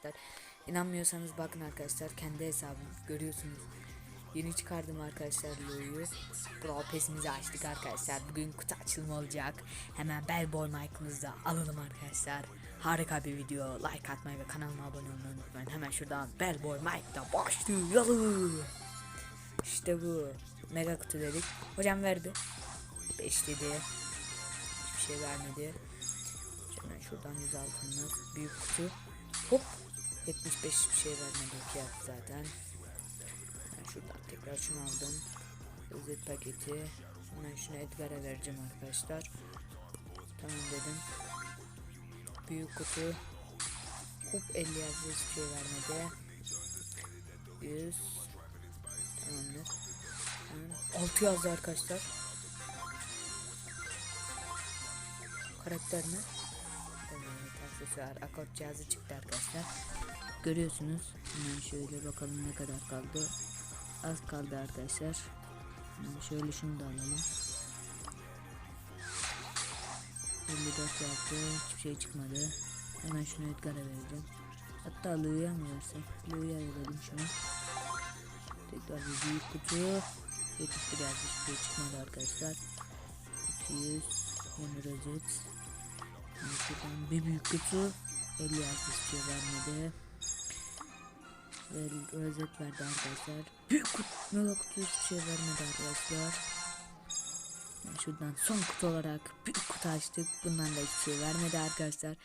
arkadaşlar. İnanmıyorsanız bakın arkadaşlar kendi hesabım görüyorsunuz. Yeni çıkardım arkadaşlar Lo'yu. Brawl Pass'imizi açtık arkadaşlar. Bugün kutu açılımı olacak. Hemen Bellboy Mike'ımızı da alalım arkadaşlar. Harika bir video. Like atmayı ve kanalıma abone olmayı unutmayın. Hemen şuradan Bellboy Mike'da başlayalım. İşte bu. Mega kutu dedik. Hocam ver bir. 5 dedi. Hiçbir şey vermedi. Hemen şuradan 100 altınlık. Büyük kutu. Hop. 75 hiçbir şey vermedi. Fiyat zaten. Ben şuradan tekrar şunu aldım. Özet paketi. Hemen şunu Edgar'a vereceğim arkadaşlar. Tamam dedim. Büyük kutu. Hop 50 yazdı hiçbir şey vermedi. 100. Tamamdır. Hemen 6 yazdı arkadaşlar. Karakter ne? Evet aksesuar akort cihazı çıktı arkadaşlar. Görüyorsunuz. Hemen şöyle bakalım ne kadar kaldı. Az kaldı arkadaşlar. Hemen şöyle şunu da alalım. 54 yaptı. Hiçbir şey çıkmadı. Hemen şunu Edgar'a vereceğim. Hatta Lou'ya mı versek? Lou'ya verelim şunu. Tekrar bir büyük kutu. 71 yazdı. Hiçbir şey çıkmadı arkadaşlar. 200 yeni rozet. Şuradan bir büyük kutu. 50 yazdı. Hiçbir şey vermedi rozet verdi arkadaşlar. Büyük kutu, mega kutu hiçbir şey vermedi arkadaşlar. Yani şuradan son kutu olarak büyük kutu açtık. Bundan da hiçbir şey vermedi arkadaşlar.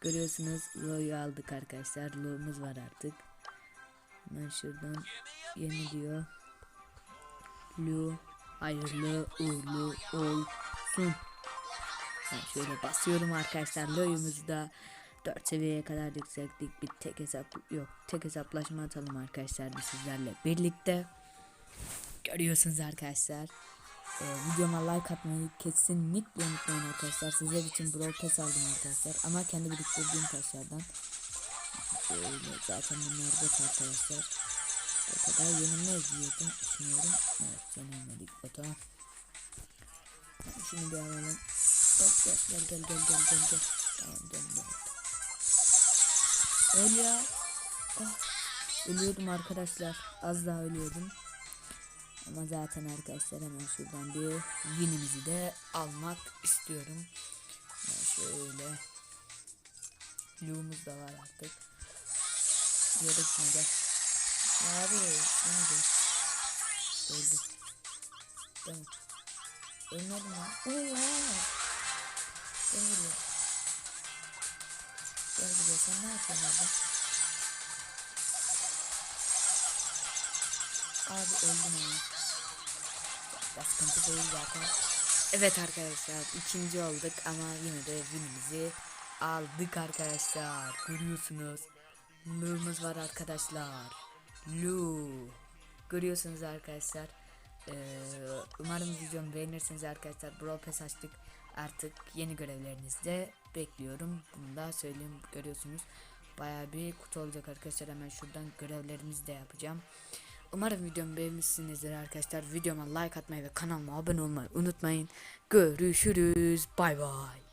Görüyorsunuz Lo'yu aldık arkadaşlar. Lo'muz var artık. Hemen şuradan yeni diyor. Lu hayırlı uğurlu olsun. Ben şöyle basıyorum arkadaşlar. Lo'yumuzu da 4 seviyeye kadar yükselttik. Bir tek hesap yok. Tek hesaplaşma atalım arkadaşlar biz sizlerle birlikte. Görüyorsunuz arkadaşlar. Ee, videoma like atmayı kesinlikle unutmayın arkadaşlar. Sizler için Brawl Pass aldım arkadaşlar. Ama kendi biriktirdiğim taşlardan. Böyle zaten bunlar bot arkadaşlar. O kadar yenilmez diyordum. Düşünüyorum. Evet yenilmedik bota. Şunu bir alalım. Gel gel gel gel gel gel gel. Öl ya. Ah, ölüyordum arkadaşlar. Az daha ölüyordum. Ama zaten arkadaşlar hemen şuradan bir winimizi de almak istiyorum. Ben şöyle. Luğumuz da var artık. Yedek mi gel. Abi neydi? Öldü. Değil mi? Ölmedim lan. Oha. Gel buraya. Gel buraya sen ne yapıyorsun orada? Abi öldüm ama. Ya sıkıntı değil zaten. Evet arkadaşlar ikinci olduk ama yine de winimizi aldık arkadaşlar. Görüyorsunuz. Lu'muz var arkadaşlar. Lu. Görüyorsunuz arkadaşlar. Ee, umarım videomu beğenirsiniz arkadaşlar. Brawl Pass açtık. Artık yeni görevlerinizde bekliyorum. Bunu da söyleyeyim. Görüyorsunuz. Baya bir kutu olacak arkadaşlar. Hemen şuradan görevlerimizi de yapacağım. Umarım videomu beğenmişsinizdir arkadaşlar. Videoma like atmayı ve kanalıma abone olmayı unutmayın. Görüşürüz. Bay bay.